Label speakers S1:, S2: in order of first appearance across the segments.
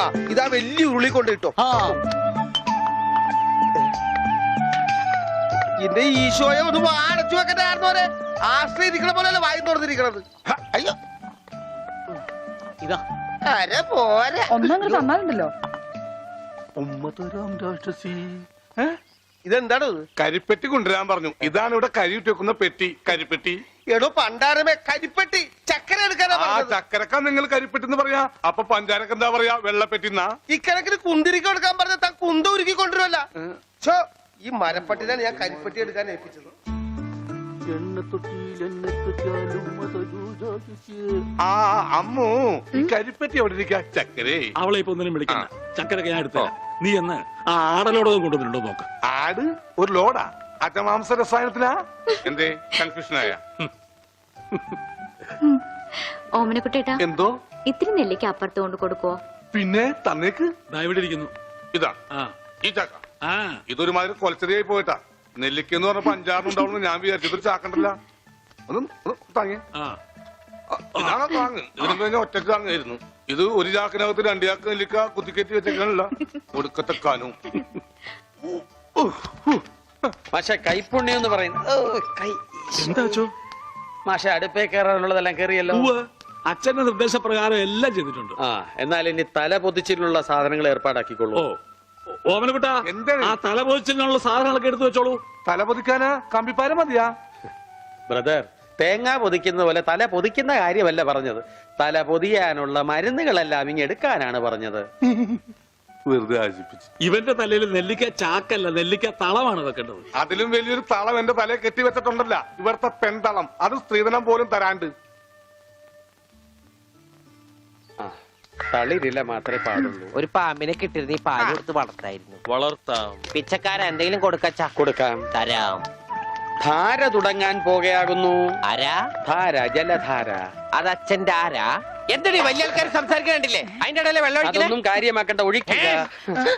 S1: ആ ഇതാ വലിയ ഉരുളി കൊണ്ട് കിട്ടും
S2: ആ.
S1: എന്റെ ഈശോയെ ഒന്ന് വാടച്ചു വെക്കണ്ടായിരുന്നോരെ ആശ്രയിരിക്കണ പോലെ വായി തുറന്നിരിക്കണത്. അയ്യോ.
S2: ഇതാ.
S1: അരെ പോരെ.
S3: ഒന്നങ്ങ് തന്നാലുണ്ടല്ലോ.
S4: ഉമ്മതരാം രാക്ഷസി.
S1: ഇതെന്താണ്? ഇത്?
S4: കരിപ്പെട്ടി കൊണ്ടുവരാൻ പറഞ്ഞു. ഇതാണ് ഇവിടെ കരിയിട്ട് വെക്കുന്ന പെട്ടി. കരിപ്പെട്ടി.
S1: എടോ പണ്ടാരമേ കരിപ്പെട്ടി ചക്കര എടുക്കാനാ
S4: ആ
S1: പറഞ്ഞത്.
S4: ചക്കരക്ക നിങ്ങൾ കരിപ്പെട്ടി എന്ന് പറയാ. അപ്പൊ പഞ്ചാരക്ക എന്താ പറയാ? വെള്ളപ്പെട്ടി എന്നാ?
S1: ഇക്കണക്കിന് കുന്തിരിക്ക എടുക്കാൻ പറഞ്ഞ താൻ കുന്ത ഉരുക്കി കൊണ്ടുവരല്ല ഛോ, ഈ മരപ്പട്ടിനാണ് ഞാൻ കരിപ്പെട്ടി എടുക്കാൻ ഏൽപ്പിച്ചത്.
S4: ആ അമ്മു ഈ കരിപ്പെട്ടി എവിടെ ഇരിക്കാ? ചക്കരേ.
S5: അവളെ ഇപ്പൊ ഒന്നിനും വിളിക്കണ്ട. ചക്കരൊക്കെ ഞാൻ എടുത്തരാം. നീ എന്ന് ആ ആടലോടകം കൊണ്ടുവന്നിട്ടുണ്ടോ നോക്ക്.
S4: ആട് ഒരു ലോഡാ അജമാംസ രസായനത്തിലാ? എന്തേ? കൺഫ്യൂഷൻ കൺഫ്യൂഷനായ
S6: ഓമനക്കുട്ടേട്ടാ
S4: എന്തോ?
S6: ഇത്തിരി നെല്ലിക്ക് അപ്പുറത്ത് കൊണ്ട് കൊടുക്കോ
S4: പിന്നെ തന്നേക്ക്.
S5: ദാ ഇവിടെ ഇരിക്കുന്നു.
S4: ഇതാ.
S5: ആ.
S4: ഈ ചാക്ക.
S5: ആ.
S4: ഇതൊരുമാതിരി കൊലച്ചെറിയായി പോയിട്ടാ. നെല്ലിക്കെന്ന് പറഞ്ഞ പറഞ്ഞപ്പോ അഞ്ചാറുണ്ടാവുന്ന ഞാൻ വിചാരിച്ചു. ഇതൊരു ചാക്കണ്ടല്ല. ഒന്ന് ഒന്ന് താങ്ങി
S5: ആ.
S4: ഇതാണോ താങ്ങ് ഇതിന് കഴിഞ്ഞ ഒറ്റയ്ക്ക് താങ്ങായിരുന്നു ഇത് ഒരു ചാക്കിനകത്ത് രണ്ട് ചാക്ക് നെല്ലിക്ക കുത്തിക്കയറ്റി വെച്ചേക്കാനല്ല ഒടുക്കത്തെ കാനും
S2: മാഷെ കൈപ്പുണ്യം എന്ന് പറയുന്നത് ഓ, കൈ
S5: എന്താ അച്ചോ?
S2: മാഷെ അടുപ്പേ കയറാനുള്ളതെല്ലാം കയറിയല്ലോ.
S5: അച്ഛന്റെ നിർദ്ദേശപ്രകാരം എല്ലാം ചെയ്തിട്ടുണ്ട്.
S2: ആ എന്നാൽ ഇനി തല പൊതിച്ചിട്ടുള്ള സാധനങ്ങൾ
S5: ഓ
S2: ഏർപ്പാടാക്കിക്കൊള്ളൂ
S5: ഓമനക്കുട്ട
S4: എന്താണ്?
S5: ആ തലപോച്ചിനുള്ള സാധനങ്ങളൊക്കെ എടുത്തു വെച്ചോളൂ.
S4: തല പൊതിക്കാനാ? കമ്പിപ്പാരം മതിയാ?
S2: ബ്രദർ തേങ്ങ പൊതിക്കുന്ന പോലെ തല പൊതിക്കുന്ന കാര്യമല്ല പറഞ്ഞത്. തല പൊതിയാനുള്ള മരുന്നുകളെല്ലാം ഇങ്ങ് എടുക്കാനാണ് പറഞ്ഞത്.
S4: വെറുതെ ആശിപ്പിച്ചു.
S5: ഇവന്റെ തലയിൽ നെല്ലിക്ക ചാക്കല്ല നെല്ലിക്ക തളമാണ് വെക്കേണ്ടത്
S4: അതിലും വലിയൊരു തളം എന്റെ തലയെ കെട്ടി വെച്ചിട്ടുണ്ടല്ല. ഇവിടുത്തെ പെൺതളം. അത് സ്ത്രീധനം പോലും തരാണ്ട്.
S2: ആ തളിരില മാത്രമേ പാടുള്ളൂ.
S7: ഒരു പാമ്പിനെ കിട്ടിയിരുന്ന ഈ പാൽ കൊടുത്ത് വളർത്തായിരുന്നു.
S2: വളർത്താം.
S7: പിച്ചക്കാരെന്തെങ്കിലും എന്തെങ്കിലും കൊടുക്കച്ച?
S2: കൊടുക്കാം.
S7: തരാം.
S2: ധാര തുടങ്ങാൻ പോകയാകുന്നു
S7: ആരാ?
S2: ധാര ജലധാര.
S7: അത് അച്ഛന്റെ ആരാ എന്തടി വലിയ ആൾക്കാർ സംസാരിക്കണ്ടില്ലേ അതിന്റെ ഇടയിലെ വെള്ളം ഒഴിക്കണേ?
S2: അതൊന്നും കാര്യമാക്കേണ്ട ഒഴിക്കുക.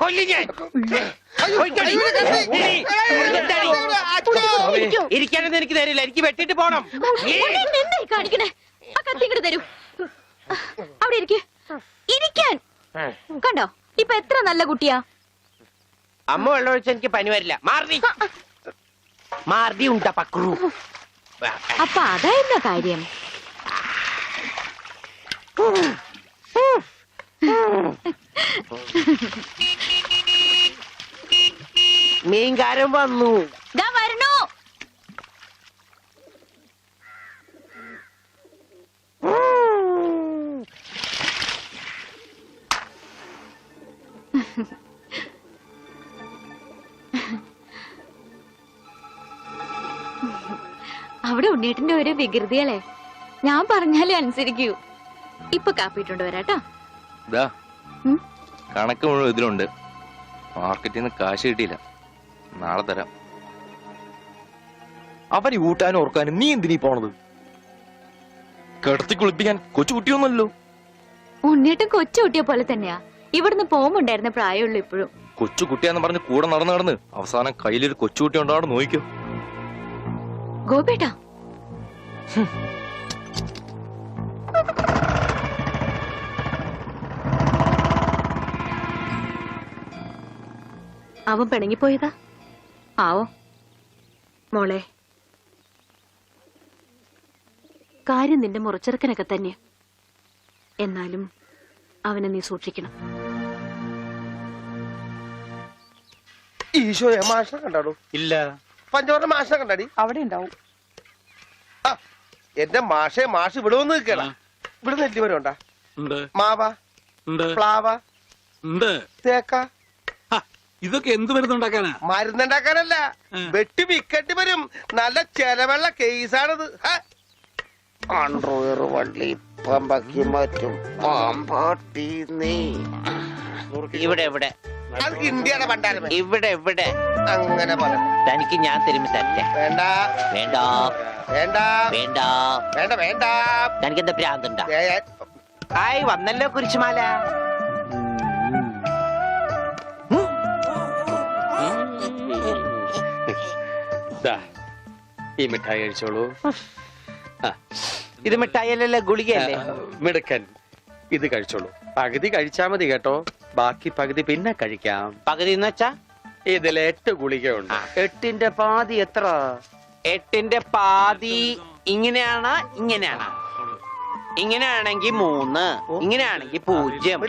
S7: കൊല്ലും ഞാൻ. ഒഴിക്കടി. ഉണ്ണി, എന്താടി? ഇരിക്കാനൊന്നും എനിക്ക് തരില്ല. എനിക്ക് വെട്ടിട്ട് പോണം.
S6: എന്തായി കാണിക്കണേ? ആ കത്തി ഇങ്ങോട്ട് തരൂ. അവിടെ ഇരിക്കെ. ഇരിക്കാൻ. കണ്ടോ? ഇപ്പൊ എത്ര നല്ല കുട്ടിയാ?
S7: അമ്മ വെള്ളം ഒഴിച്ചാൽ എനിക്ക് പനി വരില്ല. മാറി മാറി ഉണ്ട പക്രു.
S6: അപ്പൊ അതായിരുന്ന കാര്യം?
S7: മീൻകാരൻ വന്നു.
S6: വരണു അവിടെ ഉണ്ണീട്ടിന്റെ ഒരു വികൃതികളെ ഞാൻ പറഞ്ഞാലേ അനുസരിക്കൂ. ഇപ്പൊ കാപ്പിട്ടുണ്ട് വരാട്ടോ?
S8: കണക്ക് മുഴുവൻ ഇതിലുണ്ട്. മാർക്കറ്റിൽ നിന്ന് കാശ് കിട്ടിയില്ല. നാളെ തരാം. അവന് ഊട്ടാനും ഓർക്കാനും നീ എന്തിനീ പോണത്? കിടത്തി കുളിപ്പിക്കാൻ കൊച്ചു ഉണ്ണിയേട്ടൻ
S6: കൊച്ചുകുട്ടിയെ കൊച്ചു കുട്ടിയെ പോലെ തന്നെയാ. ഇവിടുന്ന് പോകുമുണ്ടായിരുന്ന പ്രായമുള്ളൂ ഇപ്പോഴും.
S8: കൊച്ചുകുട്ടിയാന്ന് പറഞ്ഞ് കൂടെ നടന്ന് നടന്ന് അവസാനം കയ്യിലൊരു കൊച്ചുകുട്ടി ഉണ്ടോ? അവിടെ നോക്കിക്കോ
S6: ഗോപേട്ടാ അവൻ പിണങ്ങിപ്പോയതാ? ആവോ മോളെ. കാര്യം നിന്റെ മുറച്ചെറുക്കനൊക്കെ തന്നെ. എന്നാലും അവനെ നീ സൂക്ഷിക്കണം.
S1: ഈശോയെ മാഷിനെ കണ്ടാടോ?
S2: ഇല്ല.
S1: പഞ്ചവർണ മാഷിനെ കണ്ടാടി?
S3: അവിടെ ഉണ്ടാവും.
S1: ആ എന്റെ മാഷെ മാഷ് ഇവിടെ വന്ന് നിൽക്കണ ഇവിടെ നെല്ലിമരം ഉണ്ടാ. മാവ. പ്ലാവ. തേക്ക.
S5: ഇതൊക്കെ എന്ത് മരുന്നുണ്ടാക്കാനാ
S1: മരുന്നുണ്ടാക്കാനല്ല. വെട്ടി വിക്കട്ടി വരും. നല്ല ചെലവുള്ള കേസാണിത്.
S7: വള്ളി പമ്പക്കി മറ്റും. പാമ്പാട്ടി നീ. ഇവിടെ ഇവിടെ.
S1: അത് ഇന്ത്യയുടെ പണ്ടാരമേ
S7: ഇവിടെ ഇവിടെ.
S1: അങ്ങനെ പറഞ്ഞു
S7: തനിക്ക് ഞാൻ തിരുമ്പി തരട്ടെ?
S1: വേണ്ട.
S7: വേണ്ട.
S1: വേണ്ട.
S7: വേണ്ട.
S1: വേണ്ട വേണ്ട.
S7: തനിക്ക് എന്താ ഭ്രാന്തുണ്ടാ ആയി വന്നല്ലോ കുരിശുമാല.
S2: ദാ, ഈ മിഠായി കഴിച്ചോളൂ. ആ,
S7: ഇത് മിഠായിയല്ലല്ലോ ഗുളികയല്ലേ?
S2: മിടുക്കൻ ഇത് കഴിച്ചോളൂ. പകുതി കഴിച്ചാ മതി കേട്ടോ. ബാക്കി പകുതി പിന്നെ കഴിക്കാം.
S7: പകുതി എന്ന് വെച്ചാ?
S2: ഇതിൽ എട്ട് ഗുളികയുണ്ട്. എട്ടിന്റെ പാതി എത്ര?
S7: എട്ടിന്റെ പാതി ഇങ്ങനെയാണ് ഇങ്ങനെയാണ്. ഇങ്ങനെയാണെങ്കിൽ മൂന്ന് ഇങ്ങനെയാണെങ്കിൽ പൂജ്യം.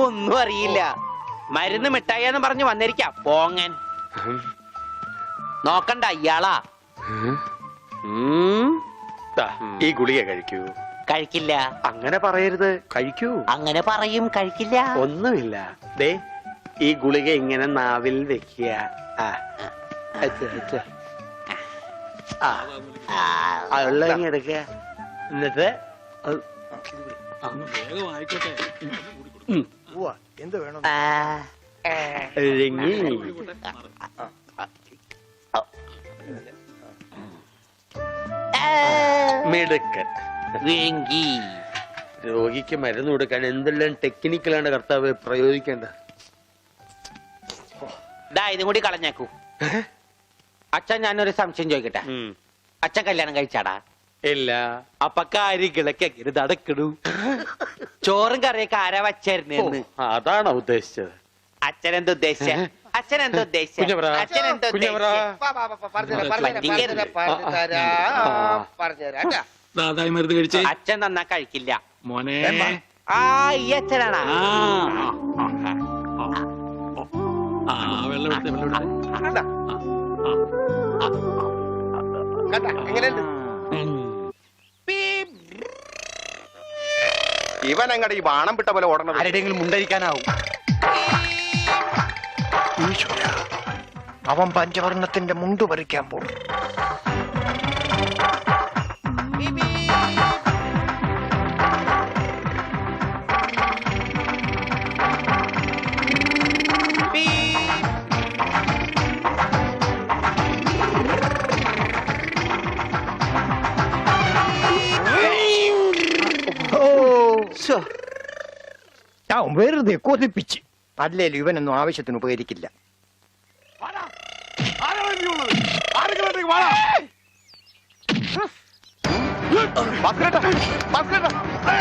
S7: ഒന്നും അറിയില്ല. മരുന്ന് മിഠായി എന്ന് പറഞ്ഞു വന്നിരിക്കാം. പോങ്ങൻ. നോക്കണ്ട ഇയാളാ.
S2: ഈ ഗുളിക കഴിക്കൂ.
S7: കഴിക്കില്ല.
S2: അങ്ങനെ പറയരുത്. കഴിക്കൂ.
S7: അങ്ങനെ പറയും കഴിക്കില്ല.
S2: ഒന്നുമില്ല. ദേ ഈ ഗുളിക ഇങ്ങനെ നാവിൽ വെക്കുക. ആ. ആ ഉള്ള എടുക്കുക. എന്നിട്ട് അത്
S5: വേഗം ആയിക്കോട്ടെ
S1: എന്ത് വേണം.
S2: മിടുക്കൻ. രോഗിക്ക് മരുന്ന് കൊടുക്കാൻ എന്തെല്ലാം ടെക്നിക്കലാണ് കർത്താവ് പ്രയോഗിക്കേണ്ടത്?
S7: ദാ ഇതും കൂടി കളഞ്ഞേക്കൂ. അച്ഛൻ ഞാനൊരു സംശയം ചോദിക്കട്ടെ. അച്ഛൻ കല്യാണം കഴിച്ചാടാ?
S2: ഇല്ല.
S7: അപ്പൊ കാര്യങ്ങളൊക്കെ എങ്ങനെ നടക്കണു? ചോറും കറിയൊക്കെ ആരാ വച്ചായിരുന്നു
S2: അതാണ് ഉദ്ദേശിച്ചത്.
S7: അച്ഛൻ എന്താ ഉദ്ദേശിച്ച? അച്ഛൻ നന്നാ ഉദ്ദേശിച്ച? അച്ഛൻ എന്താ. ഉദ്ദേശിച്ച തന്നാ കഴിക്കില്ല.
S5: മോനെ.
S7: ആ ഈ അച്ഛനാണാ.
S5: വെള്ളം എടുത്തേ വെള്ളം എടുത്തേ
S1: കണ്ടാ? കണ്ടാ? എങ്ങനെയുണ്ട്
S3: ഇവൻ അങ്ങടെ ഈ വാണം വിട്ട പോലെ ഓടണം
S1: ആരുടെയെങ്കിലും മുണ്ടരിക്കാനാവും.
S3: അവൻ പഞ്ചവർണത്തിന്റെ മുണ്ട് പറിക്കാൻ പോകും
S9: ഞാൻ വെറുതെ കൊതിപ്പിച്ച്. അല്ലേലും ഇവനൊന്നും ആവശ്യത്തിന് ഉപകരിക്കില്ല.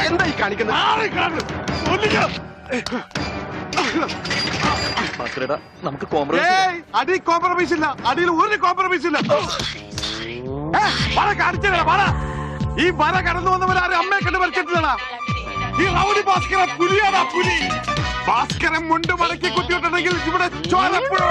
S3: എന്താ ഈ കാണിക്കുന്നത്?
S8: നമുക്ക് കോംപ്രമൈസ്
S4: അടി കോംപ്രമൈസ് ഇല്ല. അടിയിൽ ഒരു കോംപ്രമൈസ് ഇല്ല. ഏ, വര കാണിച്ചു തരാം, വര. ഈ വര കടന്നു വന്നവരാരും അമ്മയെ കണ്ട് മരിച്ചിട്ടില്ലടാ. ഈ റൗഡി ഭാസ്കര പുലിയാടാ പുലി ഭാസ്കരൻ മുണ്ട് മടക്കി കുത്തിയിട്ടുണ്ടെങ്കിൽ ഇവിടെ ചോരപ്പുഴ.